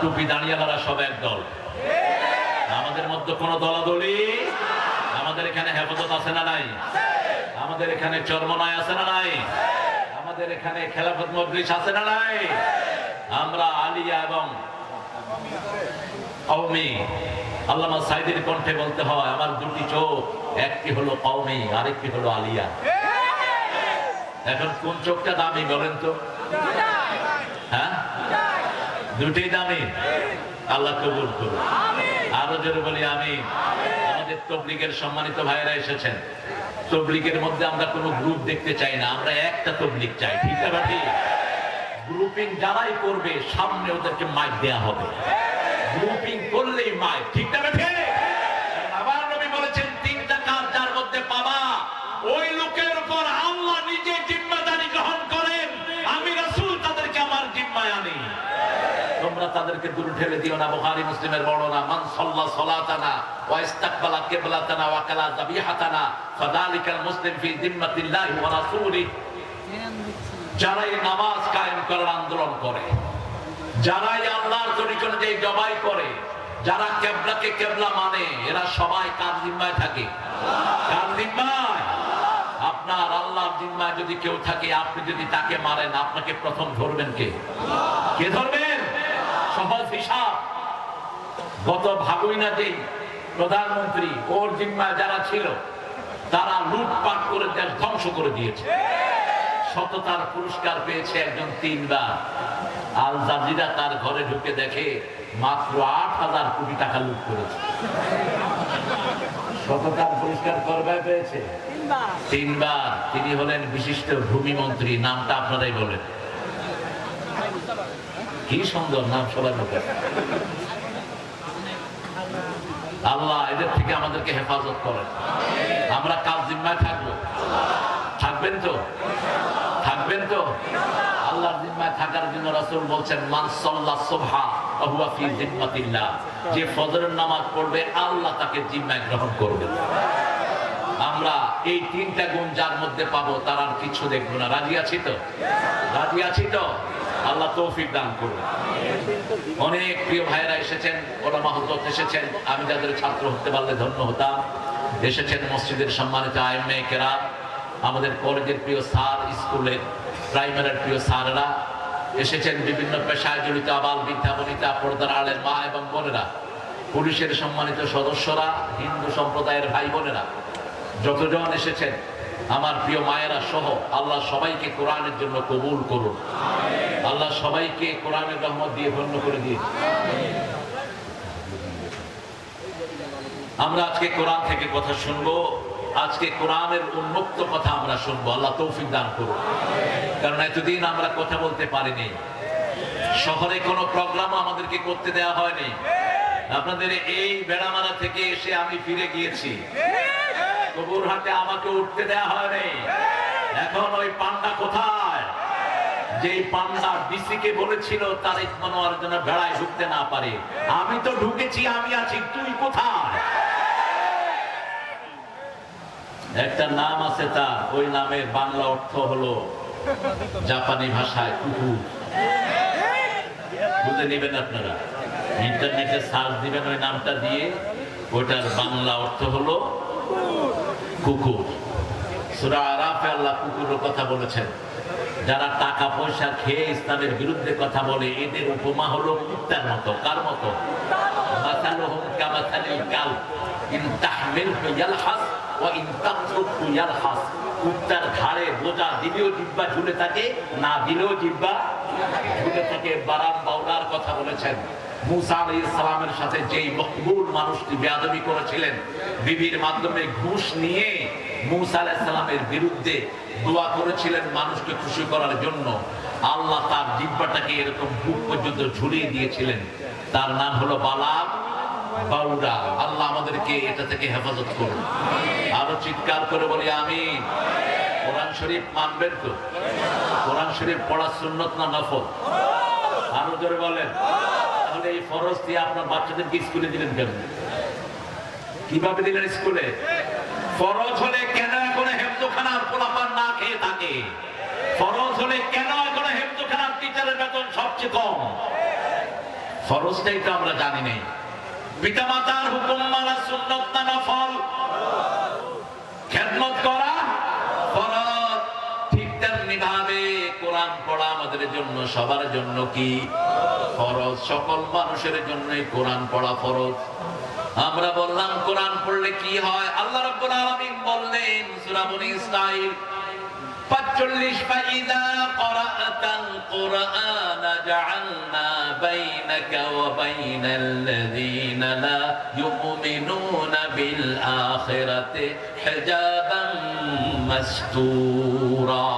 টুপি দাঁড়িয়ালারা সব এক দল। আমাদের মধ্যে কোনো দলাদলি? আমাদের এখানে হেফাজত আছে না নাই? আমাদের এখানে চর্মনায় আছে না নাই? আমাদের এখানে খেলাফত মজলিস আছে না নাই? আমরা আলিয়া এবং কওমি, আল্লামা সাইদের কণ্ঠে বলতে হয়, আমার দুটি চোখ, একটি হলো কওমি, আরেকটি হলো আলিয়া। এখন কোন চোখটা দামি বলেন তো? হ্যাঁ? দুটি দামি। আল্লাহ কবুল করুন আরও জোরে বলি আমি আমাদের তবলিগের সম্মানিত ভাইয়েরা এসেছেন। তবলিগের মধ্যে আমরা কোনো গ্রুপ দেখতে চাই না আমরা একটা তবলিগ চাই ঠিক আছে গ্রুপিং যারাই করবে সামনে ওদেরকে মাইক দেয়া হবে। গ্রুপিং করলেই মাইক ঠিক না তোমরা তাদেরকে দূর ঠেলে দিও না, বুখারী, মুসলিমের বর্ণনা, মান সাল্লা যারা কেবলা মানে এরা সবাই জিম্মায় থাকে? জিম্মায়? আপনার আল্লাহর জিম্মায় যদি কেউ থাকে, আপনি যদি তাকে মারেন, আপনাকে প্রথম ধরবেন কে? কে ধরবেন হিসাব গত ভাগুই না যেই প্রধানমন্ত্রী ওর জিম্মায় যারা ছিল তারা লুটপাট করে দেশ ধ্বংস করে দিয়েছে। সততার পুরস্কার পেয়েছে একজন তিনবার। আল জাজিরা তার ঘরে ঢুকে দেখে মাত্র আট হাজার কোটি টাকা লুট করেছে। সততার পুরস্কার করবে পেয়েছে? তিনবার। তিনি হলেন বিশিষ্ট ভূমি মন্ত্রী নামটা আপনারাই বলেন। কি সুন্দর নাম সবার মুখে। আল্লাহ এদের থেকে আমাদেরকে হেফাজত করেন। আমরা কাল জিম্মায় থাকব। থাকবেন তো? থাকবেন তো? আল্লাহর জিম্মায় থাকার জন্য রাসূল বলছেন, মান সাল্লা যে ফজরের নামাজ পড়বে, আল্লাহ তাকে জিম্মায় গ্রহণ করবেন আমরা এই তিনটা গুণ যার মধ্যে পাবো, তার আর কিছু দেখব না। রাজি আছি তো? রাজি আছি তো? আল্লাহ তৌফিক দান করুন। অনেক প্রিয় ভাইয়েরা এসেছেন ওলামা হজরত এসেছেন, আমি যাদের ছাত্র হতে পারলে ধন্য হতাম। এসেছেন মসজিদের সম্মানিত আইমে কেরাম আমাদের কলেজের প্রিয় স্যার, স্কুলের প্রাইমারির প্রিয় স্যাররা। এসেছেন বিভিন্ন পেশায় জড়িত আবাল বিদ্যা বনিতা, পর্দার আলের মা এবং বোনেরা, পুলিশের সম্মানিত সদস্যরা, হিন্দু সম্প্রদায়ের ভাই বোনেরা। যতজন এসেছেন আমার প্রিয় মায়েরা সহ আল্লাহ সবাইকে কোরআনের জন্য কবুল করুন। আল্লাহ সবাইকে কোরআনের রহমত দিয়ে ধন্য করে দিয়ে আমরা আজকে কোরআন থেকে কথা শুনব। আজকে কোরআনের উন্মুক্ত কথা আমরা শুনব। আল্লাহ তৌফিক দান করুন। কারণ এতদিন আমরা কথা বলতে পারিনি। শহরে কোনো প্রোগ্রাম আমাদেরকে করতে দেওয়া হয়নি। আপনাদের এই বেড়ামারা থেকে এসে আমি ফিরে গিয়েছি। কবুরহাটে আমাকে উঠতে দেওয়া হয়নি। এখন ওই পান্ডা কোথায়? যে পান্ডা ডিসি কে বলেছিল, তারিক মনোয়ার যেন বেড়ায় ঢুকতে না পারে। আমি তো ঢুকেছি, আমি আছি, তুই কোথায়? একটা নাম আছে তার, ওই নামের বাংলা অর্থ হলো জাপানি ভাষায় কুকুর। বুঝে নেবেন আপনারা? ইন্টারনেটে সার্চ দিবেন ওই নামটা দিয়ে ওটার বাংলা অর্থ হলো কুকুর। সুরা আরাফে আল্লাহ কুকুরের কথা বলেছেন, যারা টাকা পয়সা খেয়ে ইসলামের বিরুদ্ধে কথা বলে, এদের উপমা হলো কুত্তার মতো। কার মতো? কুত্তার ঘাড়ে বোঝা দিলেও জিব্বা ঝুলে থাকে, না দিলেও জিব্বা ঝুলে থাকে। বারাম বাউলার কথা বলেছেন। মুসা সালামের সাথে যেই মকবুল মানুষটি বেয়াদবি করেছিলেন, বিবির মাধ্যমে ঘুষ নিয়ে মুসা সালামের বিরুদ্ধে দোয়া করেছিলেন মানুষকে খুশি করার জন্য। আল্লাহ তার জিব্বাটাকে এরকম বুক পর্যন্ত ঝুলিয়ে দিয়েছিলেন। তার নাম হলো বালাম বাউরা। আল্লাহ আমাদেরকে এটা থেকে হেফাজত করুন। আরও চিৎকার করে বলি আমি কোরআন শরীফ মানবেন তো? কোরআন শরীফ পড়া সুন্নত না নফল? আরও জোরে বলেন। এই ফরজ দিয়ে আপনার বাচ্চাদেরকে স্কুলে দিলেন কেন? কীভাবে দিলেন স্কুলে? ফরজ হলে কেন এখন হেফজোখানার পোলাপান না খেয়ে থাকে? ফরজ হলে কেন এখন হেফজোখানার টিচারের বেতন সবচেয়ে কম? ফরজটাই তো আমরা জানি নেই। পিতা মাতার হুকুম মানা সুন্নত না নফল? খেদমত করা ফরজ। ঠিক তেমনি ভাবে কোরআন পড়া আমাদের জন্য, সবার জন্য কি? ফরজ, সকল মানুষের জন্যই কোরআন পড়া ফরজ। আমরা বললাম, কোরআন পড়লে কি হয়? আল্লাহ রাব্বুল আলামিন বললেন, সূরা বনী ইসরাঈল 45 ফাইদা জাআলনা বাইনাকা ওয়া বাইনাল্লাযীনা লা ইউমিনুনা বিল আখিরাতি হিজাবান মাসতুরা।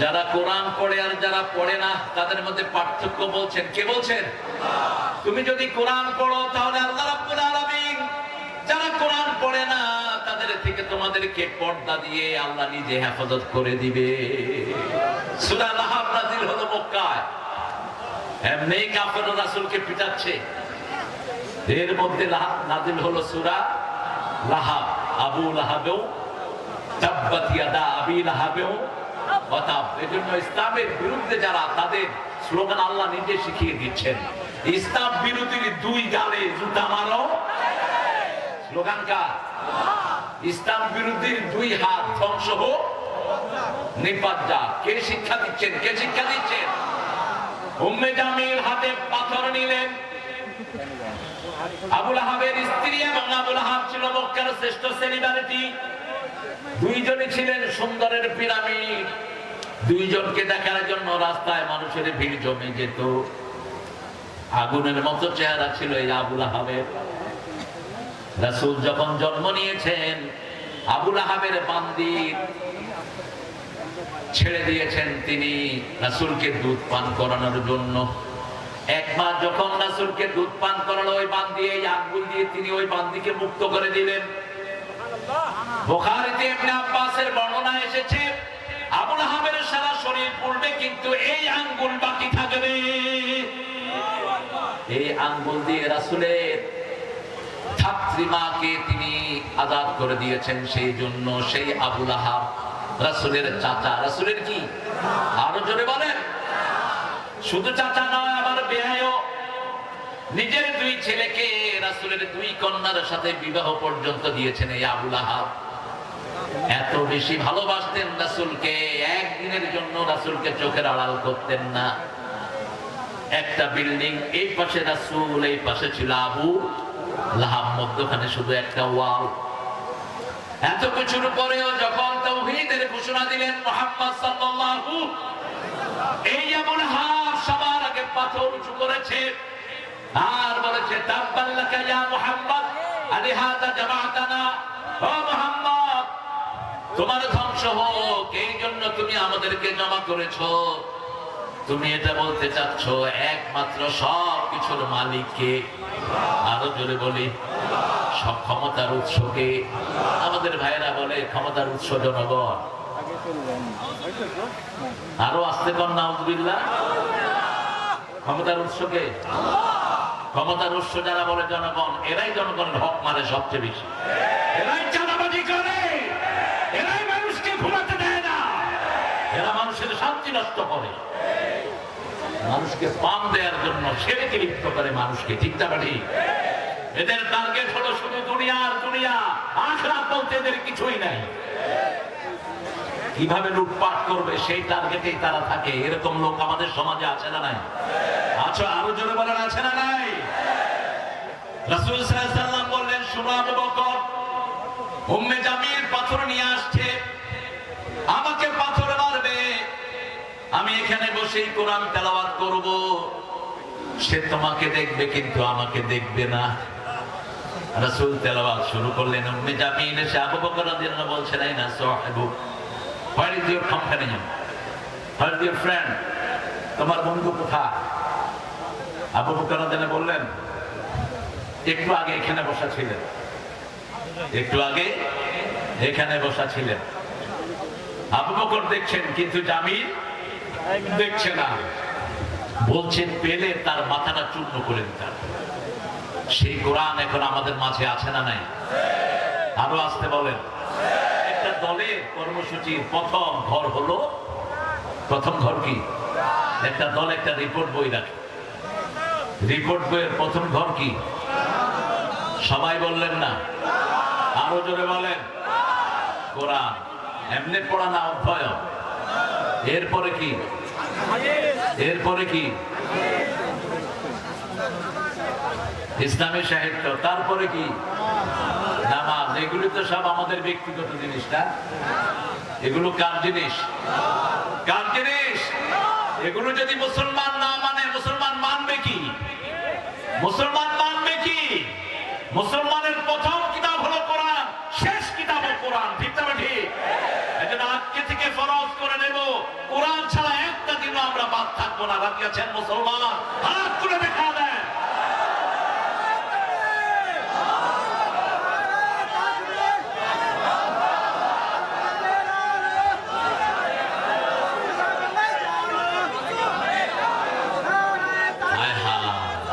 যারা কোরআন পড়ে আর যারা পড়ে না, তাদের মধ্যে পার্থক্য বলছেন। কে বলছেন? তুমি যদি কোরআন পড়ো, তাহলে আল্লাহ রাব্বুল আলামিন যারা কোরআন পড়ে না, তাদের থেকে তোমাদেরকে পর্দা দিয়ে আল্লাহ নিজে হেফাজত করে দিবে। সূরা লাহাব নাযিল হলো মক্কায়। এমনি কাফের রাসূলকে পিটাচ্ছে। এর মধ্যে নাযিল হলো সূরা লাহাব। আবু লাহাবেও, তাব্বাত ইয়াদা আবি লাহাবেও অতাব এজন্য ইসলামের বিরুদ্ধে যারা, তাদের স্লোগান আল্লাহ নিজে শিখিয়ে দিচ্ছেন। ইসলাম দুই গালে জুতা মারো। স্লোগান কার? ইসলাম দুই হাত ধ্বংস হোক। নিপাত যা। কে শিক্ষা দিচ্ছেন? কে শিক্ষা দিচ্ছেন? উম্মে হাতে পাথর নিলেন। আবুল আহাবের স্ত্রী এবং আবুল আহাব ছিল মক্কার শ্রেষ্ঠ সেলিব্রিটি ছিলেন সুন্দরের পিরামিড। দুইজনকে দেখার জন্য রাস্তায় মানুষের ভিড় জমে যেত। আগুনের মতো চেহারা ছিল এই আবুল আহাবের। রাসূল যখন জন্ম নিয়েছেন আবুল আহাবের বান্দির ছেড়ে দিয়েছেন তিনি রাসূলকে দুধ পান করানোর জন্য। এক মাস যখন রাসূলকে দুধ পান করালো ওই বান্দি এই আঙ্গুল দিয়ে তিনি ওই বান্দিকে মুক্ত করে দিলেন। বোখারিতে আব্বাসের বর্ণনা এসেছে আবুল আহাবের সারা শরীর পড়বে, কিন্তু এই আঙ্গুল বাকি থাকবে। এই আঙ্গুল দিয়ে রাসূলের ছাত্রীমাকে তিনি আজাদ করে দিয়েছেন সেই জন্য সেই আবুল আহাব রাসূলের চাচা। রাসূলের কি? আরও জোরে বলেন। শুধু চাচা নয় আবার বেহায়ও। নিজের দুই ছেলেকে রাসুলের দুই কন্যার সাথে বিবাহ পর্যন্ত দিয়েছেন এই আবুল আহাব। এত বেশি ভালোবাসতেন রাসূলকে, একদিনের জন্য রাসূলকে চোখের আড়াল করতেন না। একটা বিল্ডিং, এই পাশে রাসূল, এই পাশে ছিল আবু মধ্যখানে শুধু একটা ওয়াল। এত কিছুর পরেও যখন তাওহীদের ঘোষণা দিলেন মুহাম্মদ সাল্লাল্লাহু, এই এমন হাত সবার আগে পাথর উঁচু করেছে। আর বলেছে তাব্বাল্লাকা ইয়া মুহাম্মদ, আলিহাদা জামাতানা ও মুহাম্মদ তোমার ধ্বংস হোক, এই জন্য তুমি আমাদেরকে জমা করেছ। তুমি এটা বলতে চাচ্ছ, একমাত্র সব কিছুর মালিককে। আরও জোরে বলি, সব ক্ষমতার উৎসকে। আমাদের ভাইরা বলে, ক্ষমতার উৎস জনগণ। আরও আসতে পার না নাউজবিল্লাহ ক্ষমতার উৎসকে? ক্ষমতার উৎস যারা বলে জনগণ, এরাই জনগণের হক মারে সবচেয়ে বেশি। এরাই করে। এরাই মানুষকে ঘুমাতে দেয় না। এরা মানুষের শান্তি নষ্ট করে। মানুষকে পাম দেওয়ার জন্য ছেলেকে লিপ্ত করে মানুষকে, ঠিক ঠিক এদের টার্গেট হলো শুধু দুনিয়া দুনিয়া। আখরা বলতে এদের কিছুই নাই। কীভাবে লুটপাট করবে সেই টার্গেটেই তারা থাকে? এরকম লোক আমাদের সমাজে আছে না নাই? আচ্ছা আরও জোরে বলেন, আছে না নাই? রাসূল সাল্লাল্লাহু বললেন, শুনো আবু বকর উম্মে জামিল পাথর নিয়ে আসছে। আমাকে পাথর মারবে। আমি এখানে বসেই কোরআন তেলাওয়াত করব। সে তোমাকে দেখবে কিন্তু আমাকে দেখবে না। রাসূল তেলাওয়াত শুরু করলেন। উম্মে জামিল এসে আবু বকর রাদিয়াল্লাহু বলছেন, এই না, সাহেবু, what is your companion what is your friend? তোমার বন্ধু কোথায়? আবু বকর রাদিয়াল্লাহু বললেন, একটু আগে এখানে বসা ছিলেন। একটু আগে এখানে বসা ছিলেন। আবু বকর দেখছেন, কিন্তু জামিল দেখছে না। বলছেন, পেলে তার মাথাটা চূর্ণ করে দিতাম। সেই কোরআন এখন আমাদের মাঝে আছে না নাই? আরও আসতে বলেন, একটা দলের কর্মসূচির প্রথম ঘর হলো, প্রথম ঘর কি? একটা দল একটা রিপোর্ট বই রাখে। রিপোর্ট বইয়ের প্রথম ঘর কি? সবাই বললেন না। আরও জোরে বলেন। কোরআন, এমনি পড়া না, অভ্যয়। এরপরে কি? এরপরে কি? ইসলামী সাহিত্য। তারপরে কি? নামাজ। এগুলি তো সব আমাদের ব্যক্তিগত জিনিস না? এগুলো কার জিনিস? কার জিনিস? এগুলো যদি মুসলমান না মানে মুসলমান মানবে কি? মুসলমান মানবে কি? মুসলমানের প্রথম কিতাব হলো কোরআন শেষ কিতাব হলো কোরআন ঠিক তবে ঠিক এজন্য আজকে থেকে ফরজ করে নেব কোরআন ছাড়া একটা দিনও আমরা বাদ থাকব না আছেন মুসলমান। হাত তুলে দেখা দেন।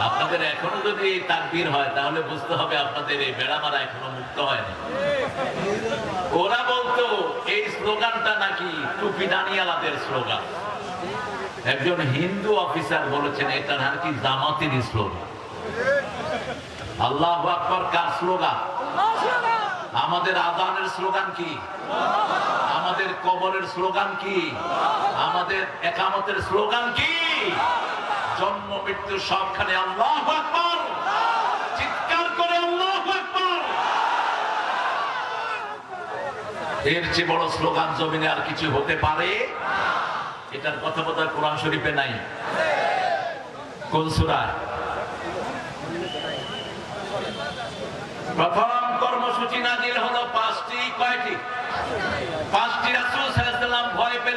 আপনাদের এখনও যদি তাকবীর হয়, তাহলে বুঝতে হবে আপনাদের এই বেড়ামারা এখনও মুক্ত হয়নি। ওরা বলতো, এই স্লোগানটা নাকি টুপি দানিয়ালাদের স্লোগান। একজন হিন্দু অফিসার বলেছেন এটা নাকি জামাতের স্লোগান। আল্লাহ আকবর কার স্লোগান? আমাদের আজানের স্লোগান কি? আমাদের কবরের স্লোগান কি? আমাদের একামতের স্লোগান কি? জন্ম, মৃত্যু সবখানে আল্লাহ আকবর। চিৎকার করে আল্লাহ আকবর। এর চেয়ে বড় স্লোগান জমিনে আর কিছু হতে পারে? এটার কথা হয় কোরআন শরীফে নাই। কোন সুরায় প্রথম কর্মসূচি নাজিল হলো পাঁচটি, কয়টি? পাঁচটি রাসুল সাল্লাম ভয় পেলে।